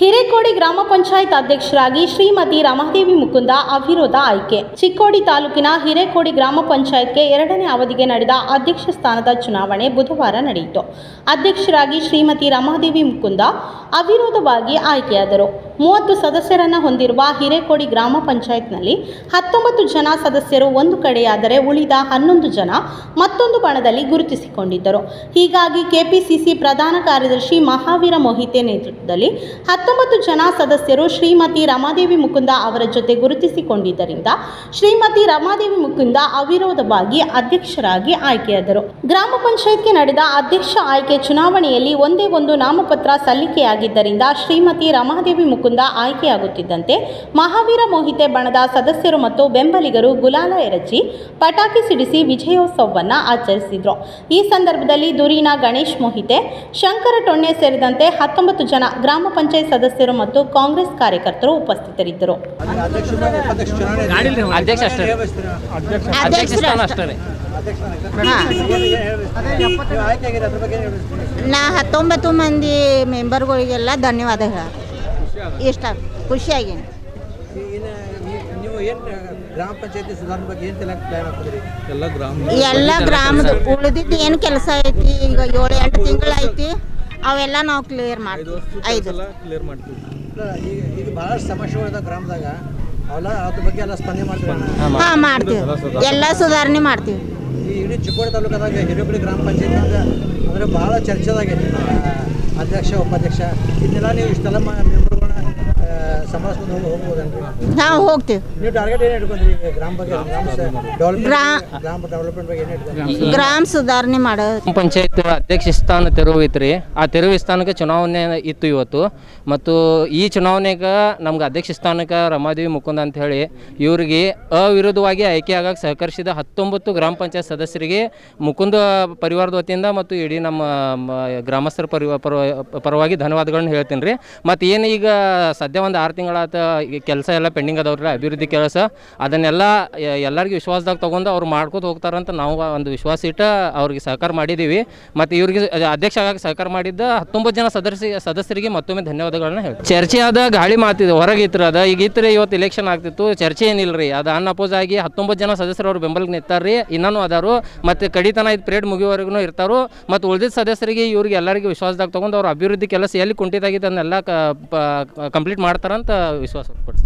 ಹಿರೇಕೋಡಿ ಗ್ರಾಮ ಪಂಚಾಯತ್ ಅಧ್ಯಕ್ಷರಾಗಿ ಶ್ರೀಮತಿ ರಮಾದೇವಿ ಮುಕುಂದ ಅವಿರೋಧ ಆಯ್ಕೆ. ಚಿಕ್ಕೋಡಿ ತಾಲೂಕಿನ ಹಿರೇಕೋಡಿ ಗ್ರಾಮ ಪಂಚಾಯತ್ಗೆ ಎರಡನೇ ಅವಧಿಗೆ ನಡೆದ ಅಧ್ಯಕ್ಷ ಸ್ಥಾನದ ಚುನಾವಣೆ ಬುಧವಾರ ನಡೆಯಿತು. ಅಧ್ಯಕ್ಷರಾಗಿ ಶ್ರೀಮತಿ ರಮಾದೇವಿ ಮುಕುಂದ ಅವಿರೋಧವಾಗಿ ಆಯ್ಕೆಯಾದರು. ಮೂವತ್ತು ಸದಸ್ಯರನ್ನು ಹೊಂದಿರುವ ಹಿರೇಕೋಡಿ ಗ್ರಾಮ ಪಂಚಾಯತ್ನಲ್ಲಿ ಹತ್ತೊಂಬತ್ತು ಜನ ಸದಸ್ಯರು ಒಂದು ಕಡೆಯಾದರೆ ಉಳಿದ ಹನ್ನೊಂದು ಜನ ಮತ್ತೊಂದು ಬಣದಲ್ಲಿ ಗುರುತಿಸಿಕೊಂಡಿದ್ದರು. ಹೀಗಾಗಿ ಕೆಪಿಸಿಸಿ ಪ್ರಧಾನ ಕಾರ್ಯದರ್ಶಿ ಮಹಾವೀರ ಮೋಹಿತೆ ನೇತೃತ್ವದಲ್ಲಿ ಹತ್ತೊಂಬತ್ತು ಜನ ಸದಸ್ಯರು ಶ್ರೀಮತಿ ರಮಾದೇವಿ ಮುಕುಂದ ಅವರ ಜೊತೆ ಗುರುತಿಸಿಕೊಂಡಿದ್ದರಿಂದ ಶ್ರೀಮತಿ ರಮಾದೇವಿ ಮುಕುಂದ ಅವಿರೋಧವಾಗಿ ಅಧ್ಯಕ್ಷರಾಗಿ ಆಯ್ಕೆಯಾದರು. ಗ್ರಾಮ ಪಂಚಾಯತ್ಗೆ ನಡೆದ ಅಧ್ಯಕ್ಷ ಆಯ್ಕೆ ಚುನಾವಣೆಯಲ್ಲಿ ಒಂದೇ ಒಂದು ನಾಮಪತ್ರ ಸಲ್ಲಿಕೆಯಾಗಿದ್ದರಿಂದ ಶ್ರೀಮತಿ ರಮಾದೇವಿ ಮುಕುಂದ ಆಯ್ಕೆಯಾಗುತ್ತಿದ್ದಂತೆ ಮಹಾವೀರ ಮೋಹಿತೆ ಬಣದ ಸದಸ್ಯರು ಮತ್ತು ಬೆಂಬಲಿಗರು ಗುಲಾಲ ಎರಚಿ ಪಟಾಕಿ ಸಿಡಿಸಿ ವಿಜಯೋತ್ಸವವನ್ನ ಆಚರಿಸಿದ್ರು. ಈ ಸಂದರ್ಭದಲ್ಲಿ ದುರೀನ ಗಣೇಶ್ ಮೋಹಿತೆ, ಶಂಕರ ಟೊಣ್ಣೆ ಸೇರಿದಂತೆ ಹತ್ತೊಂಬತ್ತು ಜನ ಗ್ರಾಮ ಪಂಚಾಯತ್ ಸದಸ್ಯರು ಮತ್ತು ಕಾಂಗ್ರೆಸ್ ಕಾರ್ಯಕರ್ತರು ಉಪಸ್ಥಿತರಿದ್ದರು? ನಾ ಹತ್ತೊಂಬತ್ತು ಮಂದಿ ಮೆಂಬರ್ಗಳಿಗೆಲ್ಲ ಧನ್ಯವಾದ ಇಷ್ಟ ಖುಷಿಯಾಗಿ ಎಲ್ಲ ಗ್ರಾಮ ಎಲ್ಲ ಗ್ರಾಮದ ಉಳಿದಿದ್ದು ಏನು ಕೆಲಸ ಐತಿ? ಈಗ ಏಳು ಎಂಟು ತಿಂಗಳೈತಿ ಐತಿ ಅವೆಲ್ಲ ನಾವು ಕ್ಲಿಯರ್ ಮಾಡ್ತೀವಿ ಐದು ಕ್ಲಿಯರ್ ಮಾಡ್ತೀವಿ. ಈಗ ಭಾಳಷ್ಟು ಸಮಸ್ಯೆಗಳಿದಾವೆ ಗ್ರಾಮದಾಗ ಅವೆಲ್ಲ ಅದ್ರ ಬಗ್ಗೆ ಎಲ್ಲ ಸ್ಪಂದನೆ ಮಾಡ್ತೀವಿ. ಹಾಂ ಮಾಡ್ತೀವಿ. ಎಲ್ಲ ಸುಧಾರಣೆ ಮಾಡ್ತೀವಿ. ಈ ಇಡೀ ಚಿಕ್ಕೋಡಿ ತಾಲೂಕದಾಗ ಹಿರೇಬಳಿ ಗ್ರಾಮ ಪಂಚಾಯತ್ನಾಗ ಅಂದರೆ ಭಾಳ ಚರ್ಚೆದಾಗೈತಿ ಅಧ್ಯಕ್ಷ ಉಪಾಧ್ಯಕ್ಷ. ಇದನ್ನೆಲ್ಲ ನೀವು ಇಷ್ಟೆಲ್ಲ ನಾವು ಹೋಗ್ತೀವಿ. ನೀವು ಟಾರ್ಗೆಟ್ ಏನು ಇಟ್ಕೊಂಡ್ರಿ? ಗ್ರಾಮ ಬಗ್ಗೆ ಗ್ರಾಮ ಡೆವಲಪ್ಮೆಂಟ್ ಗ್ರಾಮ ಡೆವಲಪ್ಮೆಂಟ್ ಬಗ್ಗೆ ಏನು ಇಟ್ಕೊಂಡ್ರಿ? ಗ್ರಾಮ ಸುಧಾರಣೆ. ಮಾಡೋದು. ಗ್ರಾಮ ಪಂಚಾಯತ್ ಅಧ್ಯಕ್ಷ ಸ್ಥಾನ ತೆರವು ಐತ್ರಿ ಆ ತೆರವು ಸ್ಥಾನಕ್ಕೆ ಚುನಾವಣೆ ಇತ್ತು ಇವತ್ತು. ಮತ್ತು ಈ ಚುನಾವಣೆಗೆ ನಮ್ಗೆ ಅಧ್ಯಕ್ಷ ಸ್ಥಾನಕ್ಕೆ ರಮಾದೇವಿ ಮುಕುಂದ ಅಂತ ಹೇಳಿ ಇವರಿಗೆ ಅವಿರೋಧವಾಗಿ ಆಯ್ಕೆ ಆಗಕ್ಕೆ ಸಹಕರಿಸಿದ ಹತ್ತೊಂಬತ್ತು ಗ್ರಾಮ ಪಂಚಾಯತ್ ಸದಸ್ಯರಿಗೆ ಮುಕುಂದ ಪರಿವಾರದ ವತಿಯಿಂದ ಮತ್ತು ಇಡೀ ನಮ್ಮ ಗ್ರಾಮಸ್ಥರ ಪರಿವ ಪರವ- ಪರವಾಗಿ ಧನ್ಯವಾದಗಳನ್ನು ಹೇಳ್ತೀನಿ ರೀ ಮತ್ತು ಏನು ಈಗ ಸದ್ಯ ಒಂದು ಆರು ತಿಂಗಳಾತ ಕೆಲಸ ಎಲ್ಲ ಪೆಂಡಿಂಗ್ ಅದಾವ್ರಿ ಅಭಿವೃದ್ಧಿ ಕೆಲಸ. ಅದನ್ನೆಲ್ಲ ಎಲ್ಲರಿಗೂ ವಿಶ್ವಾಸದಾಗ ತೊಗೊಂಡು ಅವ್ರು ಮಾಡ್ಕೋತ ಹೋಗ್ತಾರಂತ ನಾವು ಒಂದು ವಿಶ್ವಾಸ ಇಟ್ಟ ಅವ್ರಿಗೆ ಸಹಕಾರ ಮಾಡಿದ್ದೀವಿ ಮತ್ತು ಇವ್ರಿಗೆ ಅಧ್ಯಕ್ಷ ಆಗಕ್ಕೆ ಸಹಕಾರ ಮಾಡಿದ್ದ ಹತ್ತೊಂಬತ್ತು ಜನ ಸದಸ್ಯ ಸದಸ್ಯರಿಗೆ ಮತ್ತೊಮ್ಮೆ ಧನ್ಯವಾದಗಳನ್ನ ಹೇಳಿ ಚರ್ಚೆ ಆದ ಗಾಳಿ ಮಾತಿದೆ ಹೊರಗೆ ಇತ್ರ ಅದ. ಈಗ ಇತ್ರ ಇವತ್ತು ಇಲೆಕ್ಷನ್ ಆಗ್ತಿತ್ತು, ಚರ್ಚೆ ಏನಿಲ್ಲ ರೀ. ಅದು ಅನ್ ಅಪೋಸ್ ಆಗಿ ಹತ್ತೊಂಬತ್ತು ಜನ ಸದಸ್ಯರು ಅವ್ರು ಬೆಂಬಲಕ್ಕೆ ನಿಂತಾರ್ರಿ ಇನ್ನೂ ಅದಾರು. ಮತ್ತು ಕಡಿತನ ಇದು ಪ್ರೇಡ್ ಮುಗಿಯೋವರೆಗೂ ಇರ್ತಾರೋ. ಮತ್ತು ಉಳಿದಿದ್ದ ಸದಸ್ಯರಿಗೆ ಇವ್ರಿಗೆ ಎಲ್ಲರಿಗೂ ವಿಶ್ವಾಸದಾಗ ತೊಗೊಂಡು ಅವ್ರ ಅಭಿವೃದ್ಧಿ ಕೆಲಸ ಎಲ್ಲಿ ಕುಂಠಿತಾಗಿದೆ ಅದನ್ನೆಲ್ಲ ಕಂಪ್ಲೀಟ್ ಮಾಡ್ತಾರಂತ ವಿಶ್ವಾಸ ಪಡಿಸ್ತೀನಿ